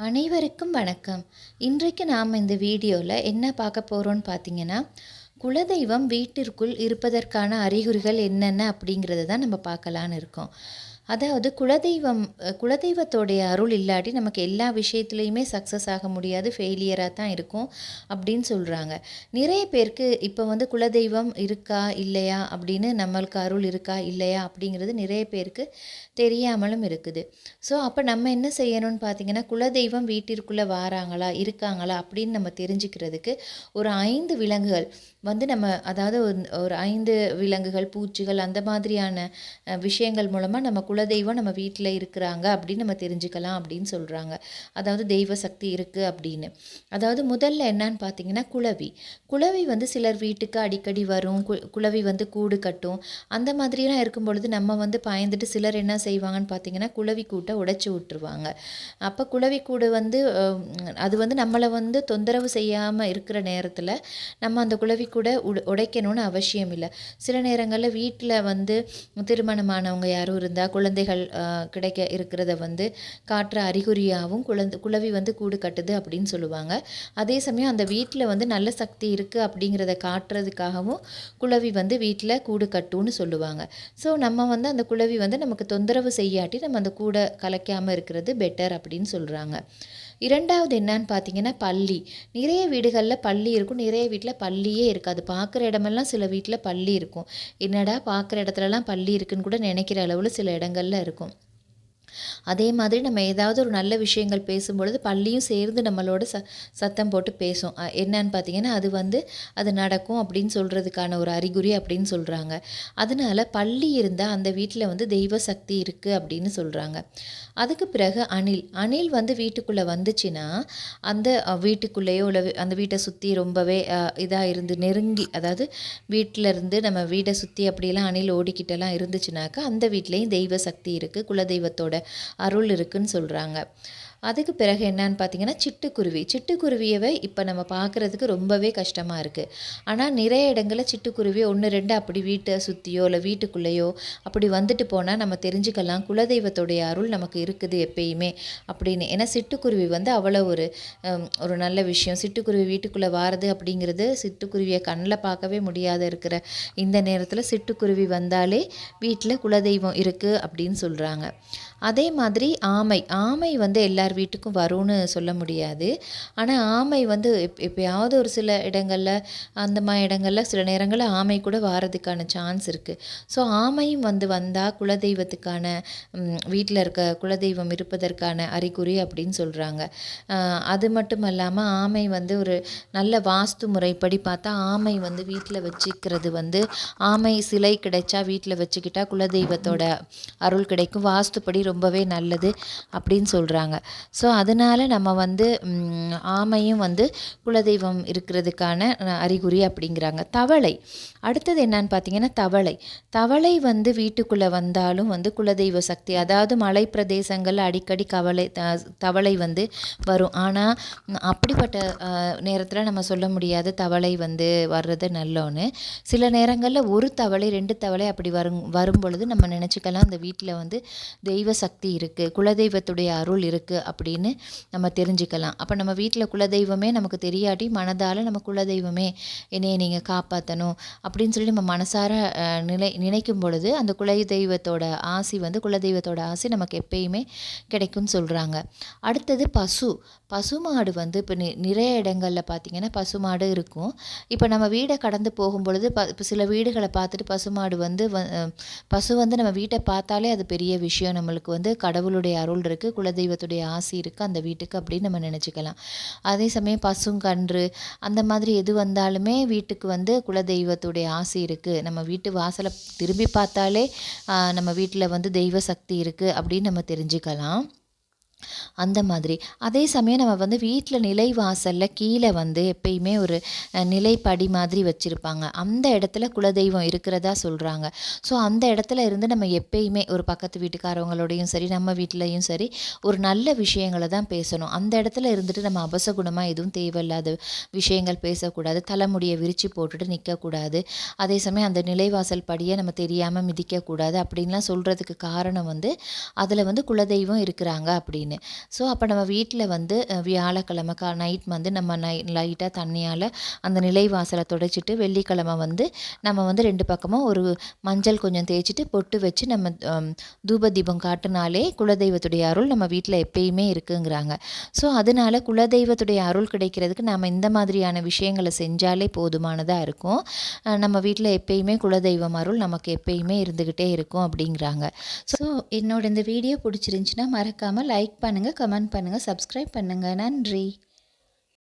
அனைவருக்கும் வணக்கம். இன்றைக்கு நாம் இந்த வீடியோவில் என்ன பார்க்க போகிறோன்னு பார்த்தீங்கன்னா குலதெய்வம் வீட்டிற்குள் இருப்பதற்கான அறிகுறிகள் என்னென்ன அப்படிங்கிறத தான் நம்ம பார்க்கலான்னு இருக்கோம். அதாவது குலதெய்வம் குலதெய்வத்தோடைய அருள் இல்லாட்டி நமக்கு எல்லா விஷயத்துலையுமே சக்ஸஸ் ஆக முடியாது ஃபெயிலியராக தான் இருக்கும் அப்படின்னு சொல்கிறாங்க நிறைய பேருக்கு இப்போ வந்து குலதெய்வம் இருக்கா இல்லையா அப்படின்னு நம்மளுக்கு அருள் இருக்கா இல்லையா அப்படிங்கிறது நிறைய பேருக்கு தெரியாமலும் இருக்குது. ஸோ அப்போ நம்ம என்ன செய்யணும்னு பார்த்தீங்கன்னா குலதெய்வம் வீட்டிற்குள்ளே வாராங்களா இருக்காங்களா அப்படின்னு நம்ம தெரிஞ்சுக்கிறதுக்கு ஒரு ஐந்து விலங்குகள் வந்து நம்ம அதாவது ஒரு- ஒரு ஐந்து விலங்குகள் பூச்சிகள் அந்த மாதிரியான விஷயங்கள் மூலமாக நம்ம குலதெய்வம் நம்ம வீட்டில் இருக்கிறாங்க அப்படின்னு நம்ம தெரிஞ்சுக்கலாம் அப்படின்னு சொல்கிறாங்க அதாவது தெய்வ சக்தி இருக்குது அப்படின்னு. அதாவது முதல்ல என்னன்னு பார்த்தீங்கன்னா குலவி. குலவி வந்து சிலர் வீட்டுக்கு அடிக்கடி வரும். கு குளவி வந்து கூடு கட்டும். அந்த மாதிரிலாம் இருக்கும் பொழுது நம்ம வந்து பயந்துட்டு சிலர் என்ன செய்வாங்கன்னு பார்த்தீங்கன்னா குலவி கூட்டை உடைச்சி விட்டுருவாங்க. அப்போ குலவி கூடு வந்து அது வந்து நம்மளை வந்து தொந்தரவு செய்யாமல் இருக்கிற நேரத்தில் நம்ம அந்த குலவி கூட உட உடைக்கணும்னு அவசியம் இல்லை. சில நேரங்களில் வீட்டில் வந்து திருமணமானவங்க யாரும் இருந்தால் குழந்தைகள் கிடைக்க இருக்கிறத வந்து காட்டுற அறிகுறியாகவும் குழந்தை குழவி வந்து கூடு கட்டுது அப்படின்னு சொல்லுவாங்க. அதே சமயம் அந்த வீட்டில் வந்து நல்ல சக்தி இருக்குது அப்படிங்கிறத காட்டுறதுக்காகவும் குழவி வந்து வீட்டில் கூடு கட்டுன்னு சொல்லுவாங்க. ஸோ நம்ம வந்து அந்த குழவி வந்து நமக்கு தொந்தரவு செய்யாட்டி நம்ம அந்த கூடை கலைக்காமல் இருக்கிறது பெட்டர் அப்படின்னு சொல்கிறாங்க இரண்டாவது என்னன்னு பார்த்தீங்கன்னா பள்ளி. நிறைய வீடுகளில் பள்ளி இருக்கும். நிறைய வீட்டில் பள்ளியே இருக்காது. பார்க்குற இடமெல்லாம் சில வீட்டில் பள்ளி இருக்கும். என்னடா பார்க்குற இடத்துலலாம் பள்ளி இருக்குன்னு கூட நினைக்கிற அளவில் சில இடங்களில் இருக்கும். அதே மாதிரி நம்ம ஏதாவது ஒரு நல்ல விஷயங்கள் பேசும்பொழுது பள்ளியும் சேர்ந்து நம்மளோட ச சத்தம் போட்டு பேசும். என்னன்னு பார்த்தீங்கன்னா அது வந்து அது நடக்கும் அப்படின்னு சொல்கிறதுக்கான ஒரு அறிகுறி அப்படின்னு சொல்கிறாங்க அதனால பள்ளி இருந்தால் அந்த வீட்டில் வந்து தெய்வ சக்தி இருக்குது அப்படின்னு சொல்கிறாங்க அதுக்கு பிறகு அணில் அணில் வந்து வீட்டுக்குள்ளே வந்துச்சுன்னா அந்த வீட்டுக்குள்ளேயோ இல்லை அந்த வீட்டை சுற்றி ரொம்பவே இதாக இருந்து நெருங்கி அதாவது வீட்டில் இருந்து நம்ம வீடை சுற்றி அப்படியெல்லாம் அணில் ஓடிக்கிட்டெல்லாம் இருந்துச்சுனாக்கா அந்த வீட்லேயும் தெய்வ சக்தி இருக்குது குலதெய்வத்தோட அருள் இருக்குன்னு சொல்கிறாங்க அதுக்கு பிறகு என்னன்னு பார்த்தீங்கன்னா சிட்டுக்குருவி. சிட்டுக்குருவியவை இப்போ நம்ம பார்க்குறதுக்கு ரொம்பவே கஷ்டமாக இருக்குது ஆனால் நிறைய இடங்களில் சிட்டுக்குருவி ஒன்று ரெண்டு அப்படி வீட்டை சுற்றியோ இல்லை வீட்டுக்குள்ளேயோ அப்படி வந்துட்டு போனால் நம்ம தெரிஞ்சுக்கலாம். குலதெய்வத்துடைய அருள் நமக்கு இருக்குது எப்பயுமே அப்படின்னு. ஏன்னா சிட்டுக்குருவி வந்து அவ்வளோ ஒரு ஒரு நல்ல விஷயம். சிட்டுக்குருவி வீட்டுக்குள்ளே வாரது அப்படிங்கிறது சிட்டுக்குருவியை கண்ணில் பார்க்கவே முடியாத இருக்கிற இந்த நேரத்தில் சிட்டுக்குருவி வந்தாலே வீட்டில் குலதெய்வம் இருக்குது அப்படின்னு சொல்கிறாங்க அதே மாதிரி ஆமை. ஆமை வந்து எல்லார் வீட்டுக்கும் வரும்னு சொல்ல முடியாது. ஆனால் ஆமை வந்து எப் எப்பயாவது ஒரு சில இடங்களில் அந்த மாதிரி இடங்களில் சில நேரங்களில் ஆமை கூட வாரதுக்கான சான்ஸ் இருக்குது ஸோ ஆமையும் வந்து வந்தால் குலதெய்வத்துக்கான வீட்டில் இருக்க குலதெய்வம் இருப்பதற்கான அறிகுறி அப்படின்னு சொல்கிறாங்க அது மட்டும் இல்லாமல் ஆமை வந்து ஒரு நல்ல வாஸ்து முறைப்படி பார்த்தா ஆமை வந்து வீட்டில் வச்சுக்கிறது வந்து ஆமை சிலை கிடைச்சா வீட்டில் வச்சுக்கிட்டா குலதெய்வத்தோட அருள் கிடைக்கும். வாஸ்துப்படி ரொம்பவே நல்லது அப்படின்னு சொல்கிறாங்க ஸோ அதனால் நம்ம வந்து ஆமையும் வந்து குலதெய்வம் இருக்கிறதுக்கான அறிகுறி அப்படிங்கிறாங்க. தவளை. அடுத்தது என்னன்னு பார்த்தீங்கன்னா தவளை. தவளை வந்து வீட்டுக்குள்ளே வந்தாலும் வந்து குலதெய்வ சக்தி அதாவது மலை பிரதேசங்களில் அடிக்கடி கவலை த- தவளை வந்து வரும். ஆனால் அப்படிப்பட்ட நேரத்தில் நம்ம சொல்ல முடியாது தவளை வந்து வர்றது நல்லோன்னு. சில நேரங்களில் ஒரு தவளை ரெண்டு தவளை அப்படி வரும் வரும் பொழுது நம்ம நினச்சிக்கலாம் அந்த வீட்டில் வந்து தெய்வ சக்தி இருக்குது குலதெய்வத்துடைய அருள் இருக்குது அப்படின்னு நம்ம தெரிஞ்சுக்கலாம். அப்போ நம்ம வீட்டில் குலதெய்வமே நமக்கு தெரியாட்டி மனதால் நம்ம குலதெய்வமே என்னையை நீங்கள் காப்பாற்றணும் அப்படின்னு சொல்லி நம்ம மனசார நிலை நினைக்கும் பொழுது அந்த குலதெய்வத்தோட ஆசி வந்து குலதெய்வத்தோட ஆசி நமக்கு எப்பயுமே கிடைக்கும்னு சொல்கிறாங்க அடுத்தது பசு. பசுமாடு வந்து இப்போ நி நிறைய இடங்களில் பார்த்தீங்கன்னா பசுமாடு இருக்கும். இப்போ நம்ம வீடை கடந்து போகும்பொழுது ப இப்போ சில வீடுகளை பார்த்துட்டு பசுமாடு வந்து வ பசு வந்து நம்ம வீட்டை பார்த்தாலே அது பெரிய விஷயம் நம்மளுக்கு. வந்து கடவுளுடைய அருள் இருக்குது குலதெய்வத்துடைய ஆசி இருக்குது அந்த வீட்டுக்கு அப்படின்னு நம்ம நினச்சிக்கலாம். அதே சமயம் பசுங்கன்று அந்த மாதிரி எது வந்தாலுமே வீட்டுக்கு வந்து குலதெய்வத்துடைய ஆசி இருக்குது நம்ம வீட்டு வாசலை திரும்பி பார்த்தாலே நம்ம வீட்டில் வந்து தெய்வ சக்தி இருக்குது அப்படின்னு நம்ம தெரிஞ்சுக்கலாம். அந்த மாதிரி. அதே சமயம் நம்ம வந்து வீட்டில் நிலை வாசலில் கீழே வந்து எப்பயுமே ஒரு நிலைப்படி மாதிரி வச்சுருப்பாங்க. அந்த இடத்துல குலதெய்வம் இருக்கிறதா சொல்கிறாங்க ஸோ அந்த இடத்துல இருந்து நம்ம எப்பயுமே ஒரு பக்கத்து வீட்டுக்காரவங்களோடையும் சரி நம்ம வீட்லேயும் சரி ஒரு நல்ல விஷயங்களை தான் பேசணும். அந்த இடத்துல இருந்துட்டு நம்ம அபசகுணமாக எதுவும் தேவையில்லாத விஷயங்கள் பேசக்கூடாது. தலைமுடியை விரித்து போட்டுட்டு நிற்கக்கூடாது அதே சமயம் அந்த நிலைவாசல் படியை நம்ம தெரியாமல் மிதிக்கக்கூடாது. அப்படின்லாம் சொல்கிறதுக்கு காரணம் வந்து அதில் வந்து குலதெய்வம் இருக்கிறாங்க அப்படின்னு அப்படின்னு. ஸோ அப்போ நம்ம வீட்டில் வந்து வியாழக்கிழமை கா நைட் வந்து நம்ம நை லைட்டாக தண்ணியால் அந்த நிலைவாசலை துடைச்சிட்டு வெள்ளிக்கிழமை வந்து நம்ம வந்து ரெண்டு பக்கமும் ஒரு மஞ்சள் கொஞ்சம் தேய்ச்சிட்டு பொட்டு வச்சு நம்ம தூப தீபம் காட்டினாலே குலதெய்வத்துடைய அருள் நம்ம வீட்டில் எப்பயுமே இருக்குங்கிறாங்க. ஸோ அதனால குலதெய்வத்துடைய அருள் கிடைக்கிறதுக்கு நம்ம இந்த மாதிரியான விஷயங்களை செஞ்சாலே போதுமானதாக இருக்கும். நம்ம வீட்டில் எப்பயுமே குலதெய்வம் அருள் நமக்கு எப்பயுமே இருந்துக்கிட்டே இருக்கும் அப்படிங்கிறாங்க. ஸோ என்னோட இந்த வீடியோ பிடிச்சிருந்துச்சின்னா மறக்காமல் லைக் லைக் பண்ணுங்கள் கமெண்ட் பண்ணுங்கள் சப்ஸ்கிரைப் பண்ணுங்கள் நன்றி.